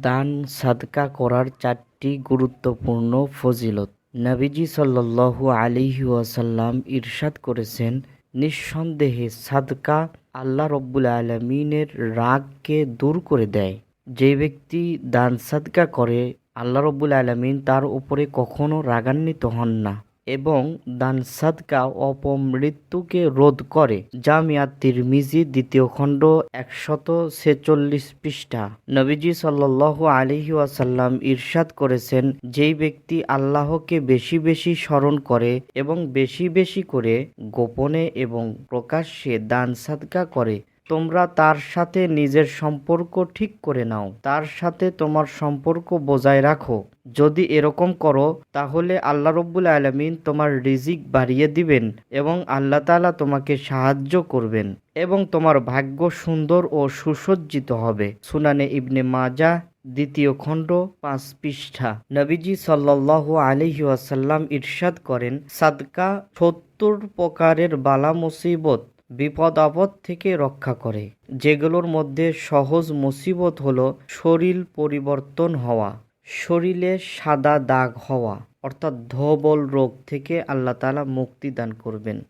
দান, সাদকা করার চারটি গুরুত্বপূর্ণ ফজিলত। নবীজি সাল্লাল্লাহু আলাইহি ওয়াসাল্লাম ইরশাদ করেছেন, নিঃসন্দেহে সাদকা আল্লাহ রব্বুল আলমিনের রাগকে দূর করে দেয়। যে ব্যক্তি দান, সাদকা করে, আল্লাহ রব্বুল আলমিন তার উপরে কখনো রাগান্বিত হন না। এবং দান সাদকা অপমৃত্যুকে রোধ করে। জামিয়া তিরমিজি, দ্বিতীয় খণ্ড, একশত ছেচল্লিশ পৃষ্ঠা। নবীজি সাল্লাল্লাহু আলাইহি ওয়াসাল্লাম ইরশাদ করেছেন, যেই ব্যক্তি আল্লাহকে বেশি বেশি স্মরণ করে এবং বেশি বেশি করে গোপনে এবং প্রকাশ্যে দান সাদকা করে তোমরা তার সাথে নিজের সম্পর্ক ঠিক করে নাও। তার সাথে তোমার সম্পর্ক বজায় রাখো। যদি এরকম করো, তাহলে আল্লাহ রব্বুল আলমিন তোমার রিজিক বাড়িয়ে দিবেন এবং আল্লাহ তাআলা তোমাকে সাহায্য করবেন এবং তোমার ভাগ্য সুন্দর ও সুসজ্জিত হবে। সুনানে ইবনে মাজা দ্বিতীয় খণ্ড, পাঁচ পৃষ্ঠা। নবীজি সাল্লাল্লাহু আলাইহি ওয়াসাল্লাম ইরশাদ করেন, সাদকা সত্তর প্রকারের বালা মুসিবত বিপদ আপদ থেকে রক্ষা করে। যেগুলোর মধ্যে সহজ মুসিবত হল শরীর পরিবর্তন হওয়া, শরীরে সাদা দাগ হওয়া, অর্থাৎ ধবল রোগ থেকে আল্লাহ তালা মুক্তি দান করবেন।